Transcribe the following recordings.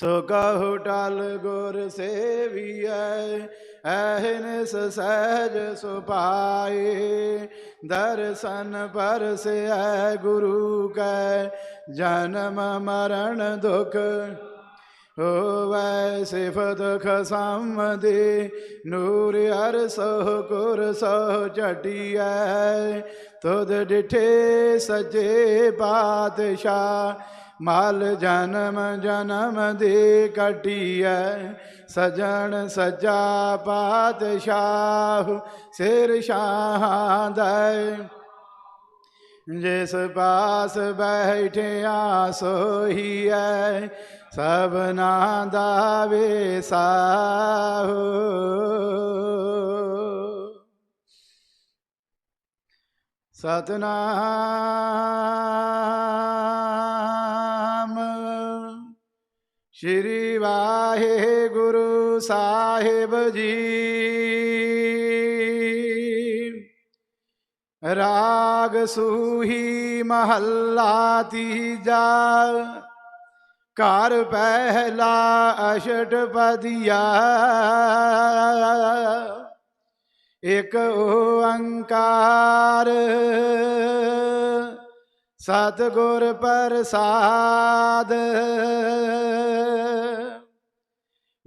ਸੋ ਕਹੂ ਟਲ ਗੁਰ ਸੇਵੀਐ ਐਹਨਿਸ ਸਹਿਜ ਸੁਪਾਏ ਦਰਸ਼ਨ ਪਰਸੈ ਗੁਰੂ ਕੈ, ਜਨਮ ਮਰਨ ਦੁਖ ਹੋਵੈ, ਸਿਫਤ ਖਸਮ ਦੇ ਨੂਰ ਹਰ ਸੋ ਕੁਰ ਸੋ ਚਟਿਐ ਤੁਧ ਡਿਠੇ ਸੱਚੇ ਪਾਤਸ਼ਾਹ ਮਲ ਜਨਮ ਜਨਮ ਦੇ ਕਟਿਐ। ਸਜਣ ਸੱਜਾ ਪਾਤਸ਼ਾਹ, ਸਿਰ ਸ਼ਾਹਾਂ ਦੈ ਜਿਸ ਪਾਸ ਬੈਠਿਆ ਸੋਹੀਐ, ਸਭਨਾ ਦਾ ਵੇਸਾਹੁ। ਸਤਨਾਮ ਸ਼੍ਰੀ ਵਾਹਿਗੁਰੂ ਸਾਹਿਬ ਜੀ। ਰਾਗ ਸੂਹੀ ਮਹੱਲਾ ਤੀਜਾ, ਘਰ ਪਹਿਲਾ ਅਸ਼ਟਪਦੀਆ। ਇਕ ਓੰਕਾਰ ਸਤਿਗੁਰ ਪ੍ਰਸਾਦ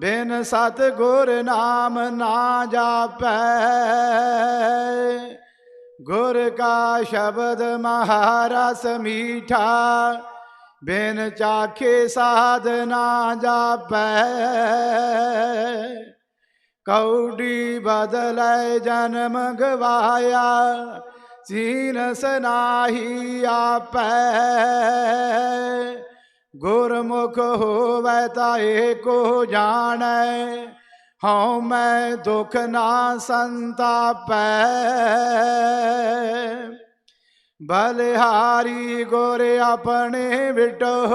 ਬਿਨ ਸਤਿਗੁਰ ਨਾਮ ਨਾ ਜਾਪੈ। ਗੁਰ ਕਾ ਸ਼ਬਦ ਮਹਾਰਸ ਮੀਠਾ, ਬਿਨ ਚਾਖੇ ਸਾਧ ਨਾ ਜਾਪੈ। ਕੌਡੀ ਬਦਲੇ ਜਨਮ ਗਵਾਇਆ ਸੀਨ ਸਨਾਹੀ ਆਪੈ। ਗੁਰਮੁਖ ਹੋਵੈ ਤਾ ਏਕੋ ਜਾਣੈ, ਹਉ ਮੈਂ ਦੁਖ ਨਾ ਸੰਤਾਪੈ। ਬਲਿਹਾਰੀ ਗੁਰ ਆਪਣੇ ਵਿਟੋ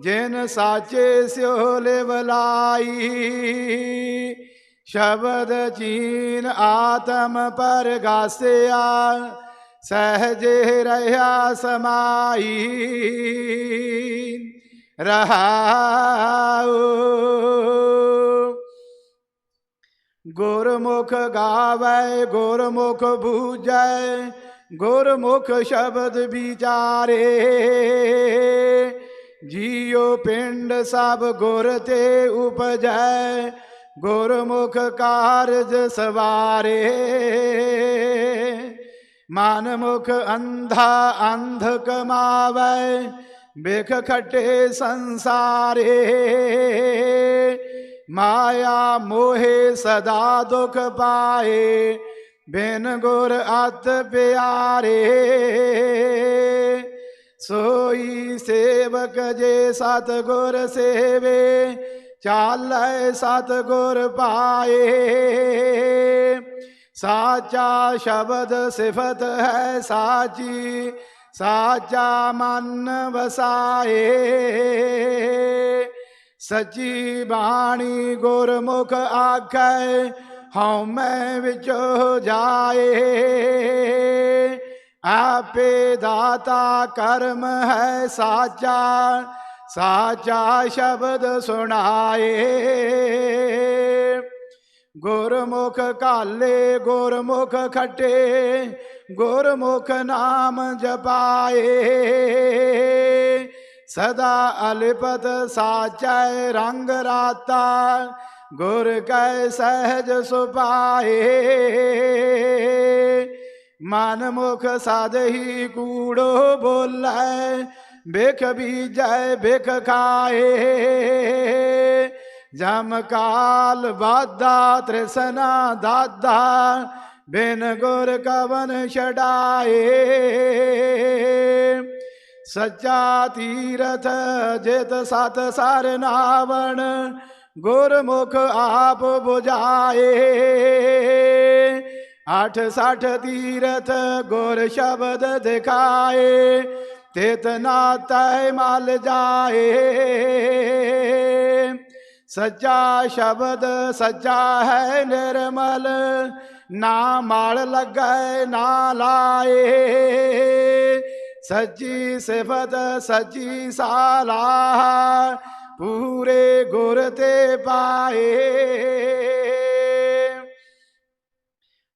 ਜਿਨ ਸਾਚੇ ਸਿਓ ਲਿਵਲਾਈ ਸ਼ਬਦ ਚੀਨ ਆਤਮ ਪਰਗਾਸਿਆ ਸਹਜੇ ਰਹਾ ਸਮਾਈ, ਰਹਾਉ। ਗੁਰਮੁਖ ਗਾਵੇ, ਗੁਰਮੁਖ ਬੂਝੈ, ਗੁਰਮੁਖ ਸ਼ਬਦ ਵਿਚਾਰੇ। ਜੀਉ ਪਿੰਡ ਸਭ ਗੁਰ ਤੇ ਉਪਜੈ, ਗੁਰਮੁਖ ਕਾਰਜ ਸਵਾਰੇ। ਮਨ ਮੁਖ ਅੰਧਾ ਅੰਧ ਕਮਾਵੇ ਬਿਖ ਖੱਟੇ ਸੰਸਾਰੇ ਮਾਇਆ ਮੋਹੇ ਸਦਾ ਦੁਖ ਪਾਏ ਬਿਨ ਗੁਰ ਅਤ ਪਿਆਰੇ ਸੋਈ ਸੇਵਕ ਜੇ ਸਤ ਗੁਰ ਸੇਵੇ ਚਾਲੈ ਸਤ ਗੁਰ ਪਾਏ ਸਾਚਾ ਸ਼ਬਦ ਸਿਫਤ ਹੈ ਸਾਚੀ, ਸਾਚਾ ਮਨ ਵਸਾਏ। ਸਚੀ ਬਾਣੀ ਗੁਰਮੁਖ ਆਖੈ, ਹਉ ਮੈਂ ਵਿੱਚ ਜਾਏ। ਆਪੇ ਦਾਤਾ ਕਰਮ ਹੈ ਸਾਚਾ ਸਾਚਾ ਸ਼ਬਦ ਸੁਣਾਏ। ਗੁਰਮੁਖ ਕਾਲੇ ਗੁਰਮੁਖ ਖਟੇ, ਗੁਰਮੁਖ ਨਾਮ ਜਪਾਏ। ਸਦਾ ਅਲਪਤ ਸਾਚੈ ਰੰਗ ਰਾਤਾ, ਗੁਰ ਕੈ ਸਹਿਜ ਸੁਪਾਏ ਮਨ ਮੁਖ ਸਾਧਹੀ ਕੂੜੋ ਬੋਲੇ, ਬਿਖ ਬੀਜੈ, ਬਿਖ ਖਾਏ। ਜਮ ਕਾਲ ਵਾਦਾ ਤ੍ਰਿਸਨਾ ਦਾਦਾ, ਬਿਨ ਗੁਰ ਕਵਨ ਛਡਾਏ। ਸੱਚਾ ਤੀਰਥ ਜਿਤ ਸਤ ਸਰ ਨਾਵਣ, ਗੁਰਮੁਖ ਆਪ 부ਝਾਏ ਅਠ ਸਠ ਤੀਰਥ ਗੁਰ ਸ਼ਬਦ ਦਿਖਾਏ, ਤਿਤ ਨਾ ਤੈ ਮਲ ਜਾਏ। ਸੱਚਾ ਸ਼ਬਦ ਸੱਚਾ ਹੈ ਨਿਰਮਲ, ਨਾ ਮਾਲ ਲੱਗੈ, ਨਾ ਲਾਏ। ਸੱਚੀ ਸਿਫਤ ਸੱਚੀ ਸਾਲਾ, ਪੂਰੇ ਗੁਰ ਤੇ ਪਾਏ।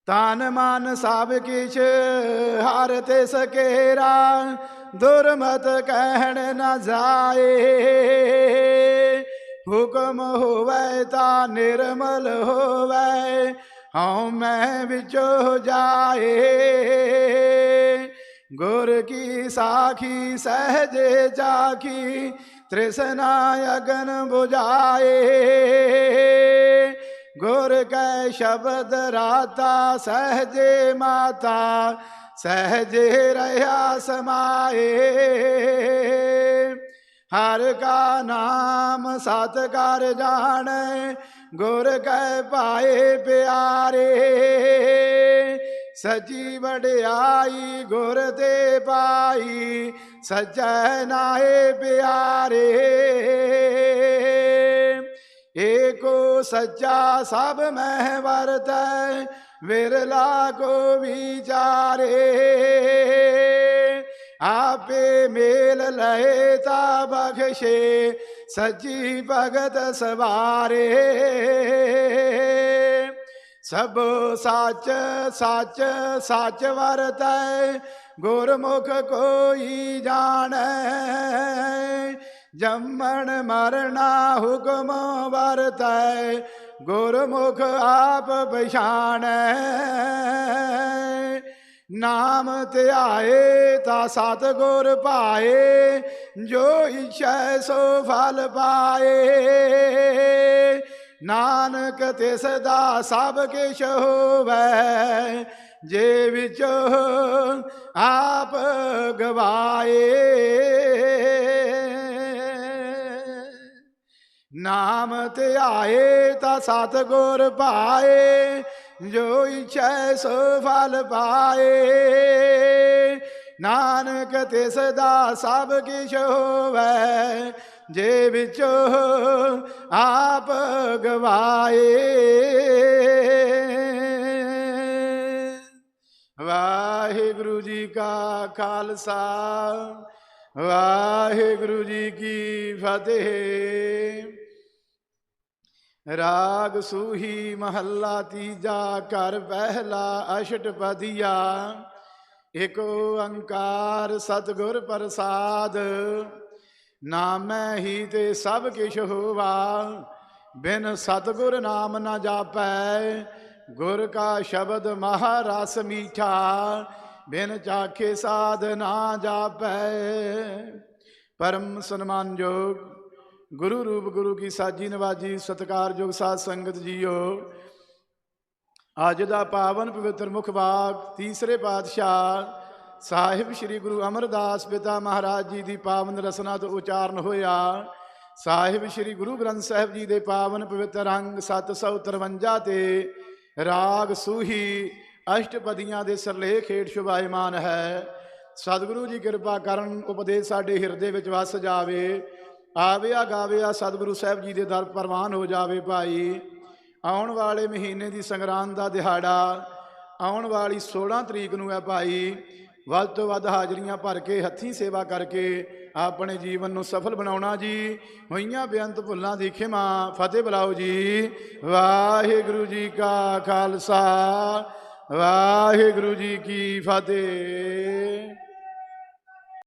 ਤਨ ਮਨ ਸਭ ਕਿਛ, ਹਰ ਤੇ ਸਕੇਰਾ ਦੁਰਮਤ ਕਹਿਣ ਨਾ ਜਾਏ। ਹੁਕਮ ਹੋਵੇ ਤਾਂ ਨਿਰਮਲ ਹੋਵੇ, ਹਉ ਮੈਂ ਵਿਚੋ ਜਾਏ। ਗੁਰ ਕੀ ਸਾਖੀ, ਸਹਜੇ ਜਾਖੀ ਤ੍ਰਿਸ਼ਨਾ ਅਗਨ 부ਝਾਏ ਗੁਰ ਕੈ ਸ਼ਬਦ ਰਾਤਾ, ਸਹਜੇ ਮਾਤਾ, ਸਹਜੇ ਰਹਾ ਸਮਾਏ। ਹਰ ਕਾ ਨਾਮ ਸਤ ਕਰ ਜਾਣੈ, ਗੁਰ ਕੈ ਪਾਏ ਪਿਆਰੇ। ਸਜੀ ਵਡਿਆਈ, ਗੁਰ ਤੇ ਪਾਈ ਸਜੈ ਨਾਏ ਪਿਆਰੇ। ਏਕੋ ਸੱਚਾ ਸਭ ਮਹਿ ਵਰਤੈ, ਵਿਰਲਾ ਕੋ ਵਿਚਾਰੇ। ਆਪੇ ਮੇਲ ਲਏ ਤਾ ਬਖਸ਼ੇ, ਸੱਚੀ ਭਗਤ ਸਵਾਰੇ। ਸਭ ਸੱਚ ਸੱਚ ਸੱਚ ਵਰਤੈ, ਗੁਰਮੁਖ ਕੋਈ ਜਾਣੈ। ਜੰਮਣ ਮਰਣਾ ਹੁਕਮ ਵਰਤੈ, ਗੁਰਮੁਖ ਆਪ ਪਛਾਣੈ। ਨਾਮ ਧਿਆਏ ਤਾ ਸਤ ਗੁਰ ਪਾਏ, ਜੋ ਇਛੈ ਸੋ ਫਲ ਪਾਏ। ਨਾਨਕ ਤਿਸ ਦਾ ਸਭ ਕਿਛ ਹੋਵੈ, ਜੇ ਵਿੱਚ ਆਪ ਗਵਾਏ। ਨਾਮ ਧਿਆਏ ਤਾਂ ਸਤਗੁਰ ਪਾਏ ਜੋ ਇਛੈ ਸੋ ਫਲ ਪਾਏ। ਨਾਨਕ ਤਿਸ ਦਾ ਸਭ ਕਿਛ ਹੋਵੈ, ਜੇ ਵਿੱਚ ਆਪ ਗਵਾਏ। ਵਾਹਿਗੁਰੂ ਜੀ ਕਾ ਖਾਲਸਾ, ਵਾਹਿਗੁਰੂ ਜੀ ਕੀ ਫਤਿਹ। ਰਾਗ ਸੂਹੀ ਮਹੱਲਾ ਤੀਜਾ ਘਰ ਪਹਿਲਾ ਅਸ਼ਟਪਦੀਆ। ਇਕ ਓੰਕਾਰ ਸਤਿਗੁਰ ਪ੍ਰਸਾਦ, ਨਾਮੈ ਹੀ ਤੇ ਸਭ ਕਿਛ ਹੋਵਾ। ਬਿਨ ਸਤਿਗੁਰ ਨਾਮ ਨਾ ਜਾਪੈ, ਗੁਰ ਕਾ ਸ਼ਬਦ ਮਹਾਰਸ ਮੀਠਾ। ਬਿਨ ਚਾਖੇ ਸਾਧ ਨਾ ਜਾਪੈ। ਪਰਮ ਸਨਮਾਨਯੋਗ ਗੁਰੂ ਰੂਪ ਗੁਰੂ ਕੀ ਸਾਜੀ ਨਵਾਜੀ ਸਤਿਕਾਰਯੋਗ ਸਾਧ ਸੰਗਤ ਜੀਓ। ਅੱਜ ਦਾ ਪਾਵਨ ਪਵਿੱਤਰ ਮੁਖ ਬਾਗ ਤੀਸਰੇ ਪਾਤਸ਼ਾਹ ਸਾਹਿਬ ਸ੍ਰੀ ਗੁਰੂ ਅਮਰਦਾਸ ਪਿਤਾ ਮਹਾਰਾਜ ਜੀ ਦੀ ਪਾਵਨ ਰਸਨਾ ਤੋਂ ਉਚਾਰਨ ਹੋਇਆ। ਸਾਹਿਬ ਸ੍ਰੀ ਗੁਰੂ ਗ੍ਰੰਥ ਸਾਹਿਬ ਜੀ ਦੇ ਪਾਵਨ ਪਵਿੱਤਰ ਅੰਗ 753 ਤੇ ਰਾਗ ਸੂਹੀ ਅਸ਼ਟਪਦੀਆਂ ਦੇ ਸਰਲੇਖ ਹੇਠ ਸ਼ੁਭਾਇਮਾਨ ਹੈ। ਸਤਿਗੁਰੂ ਜੀ ਕਿਰਪਾ ਕਰਨ ਉਪਦੇਸ਼ ਸਾਡੇ ਹਿਰਦੇ ਵਿੱਚ ਵਸ ਜਾਵੇ। ਆਵਿਆ ਗਾਵਿਆ ਸਤਿਗੁਰੂ ਸਾਹਿਬ ਜੀ ਦੇ ਦਰ ਪ੍ਰਵਾਨ ਹੋ ਜਾਵੇ ਭਾਈ। ਆਉਣ ਵਾਲੇ ਮਹੀਨੇ ਦੀ ਸੰਗਰਾਂਦ ਦਾ ਦਿਹਾੜਾ, ਆਉਣ ਵਾਲੀ 16 ਤਰੀਕ ਨੂੰ ਹੈ ਭਾਈ। ਵੱਧ ਤੋਂ ਵੱਧ ਹਾਜ਼ਰੀਆਂ ਭਰ ਕੇ, ਹੱਥੀਂ ਸੇਵਾ ਕਰਕੇ ਆਪਣੇ ਜੀਵਨ ਨੂੰ ਸਫਲ ਬਣਾਉਣਾ ਜੀ। ਹੋਈਆਂ ਬੇਅੰਤ ਭੁੱਲਾਂ ਦੀ ਖਿਮਾ, ਫਤਿਹ ਬੁਲਾਓ ਜੀ। ਵਾਹਿਗੁਰੂ ਜੀ ਕਾ ਖਾਲਸਾ, ਵਾਹਿਗੁਰੂ ਜੀ ਕੀ ਫਤਿਹ।